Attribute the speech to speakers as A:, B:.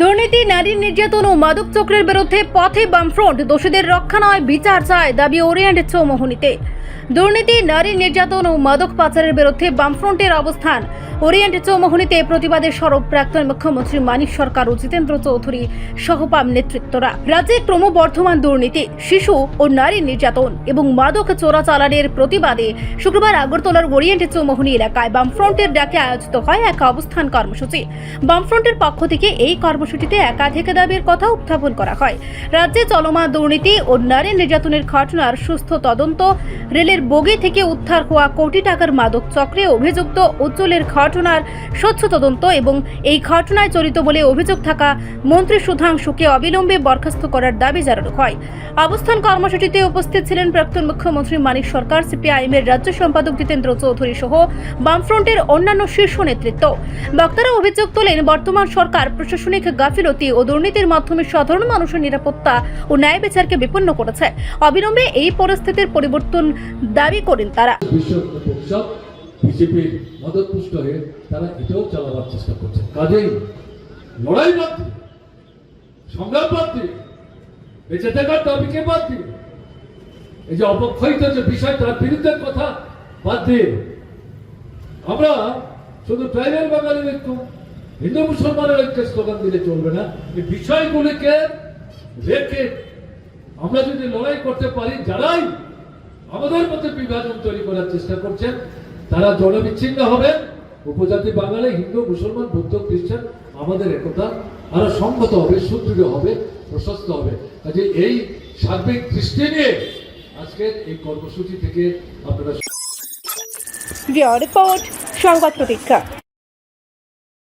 A: দুর্নীতি নারী নির্যাতন ও মাদক চক্রের বিরুদ্ধে পথে বামফ্রন্ট। দোষীদের রক্ষা নয়, বিচার চায় দাবি ওরিয়েন্ট চৌমোহনীতে। দুর্নীতি নারী নির্যাতন ও মাদক পাচারের বিরুদ্ধে বামফ্রন্টের অবস্থান ওরিয়েন্ট চৌমোহনীতে প্রতিবাদের স্বরূপ প্রাক্তন মুখ্যমন্ত্রী মানিক সরকার ও জিতেন্দ্র চৌধুরী সহপাম নেতৃত্বরা। রাজ্যে ক্রমবর্ধমান দুর্নীতি, শিশু ও নারী নির্যাতন এবং মাদক চোরাচালানের প্রতিবাদে শুক্রবার আগরতলার ওরিয়েন্ট চৌমোহনী এলাকায় বামফ্রন্টের ডাকে আয়োজিত হয় এক অবস্থান কর্মসূচি। বামফ্রন্টের পক্ষ থেকে এই কর্মসূচিতে একাধিক দাবির কথা উত্থাপন করা হয়। রাজ্যে চলমান দুর্নীতি ও নারী নির্যাতনের ঘটনার সুস্থ তদন্ত, রেলের বগি থেকে উদ্ধার হওয়া কোটি টাকার মাদক চক্রে অভিযুক্ত উজ্জ্বলের ঘটনার স্বচ্ছ তদন্ত এবং এই ঘটনায় জড়িত বলে অভিযোগ থাকা মন্ত্রী সুধাংশুকে অবিলম্বে বরখাস্ত করার দাবি জানানো হয়। অবস্থান কর্মসূচিতে উপস্থিত ছিলেন প্রাক্তন মুখ্যমন্ত্রী মানিক সরকার, সিপিআইএমের রাজ্য সম্পাদক জিতেন্দ্র চৌধুরী সহ বামফ্রন্টের অন্যান্য শীর্ষ নেতৃত্ব। বক্তারা অভিযোগ তোলেন, বর্তমান সরকার প্রশাসনিক গাফিলতি ও দুর্নীতির মাধ্যমে সাধারণ মানুষের নিরাপত্তা ও ন্যায় বিচারকে বিপন্ন করেছে। অবিলম্বে এই পরিস্থিতির পরিবর্তন দাবি করেন তারা।
B: বিজেপির মদতপুষ্ট হয়ে তারা এটাও চালাবার চেষ্টা করছে। কাজেই লড়াই বাদ দিয়ে, সংগ্রাম বাদ দিয়ে, বেঁচে থাকার দাবিকে বাদ দিয়ে, এই যে অপক্ষয়িত যে বিষয়, তার বিরুদ্ধে কথা বাদ দিয়ে, আমরা শুধু ট্রাইবেল বাঙালির ঐক্য, হিন্দু মুসলমানের ঐক্য স্লোগান দিলে চলবে না। এই বিষয়গুলিকে রেখে আমরা যদি লড়াই করতে পারি, যারাই আমাদের মধ্যে বিভাজন তৈরি করার চেষ্টা করছেন তারা জনবিচ্ছিন্ন হবে। উপজাতি বাঙালি, হিন্দু, মুসলমান, বৌদ্ধ, খ্রিস্টান আমাদের একতা। আরও সংগত হবে, সুদৃঢ় হবে, প্রশস্ত হবে। কাজে এই সার্বিক দৃষ্টি নিয়ে আজকের এই কর্মসূচি থেকে আপনারা
A: রিপোর্ট, সংবাদ প্রতীক্ষা।